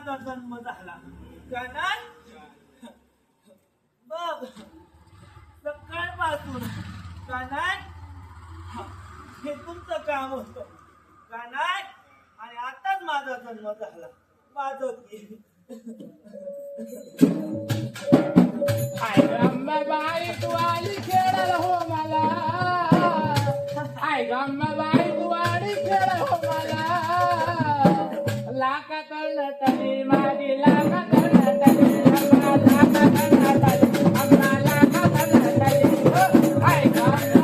माझा जन्म झाला. कानात बघ. सकाळपासून कानात हे तुमचं काम होत. कानात आणि आताच माझा जन्म झाला. माझं बाई तू आली खेळायला हो मला. आय गम्मा बाई I'm not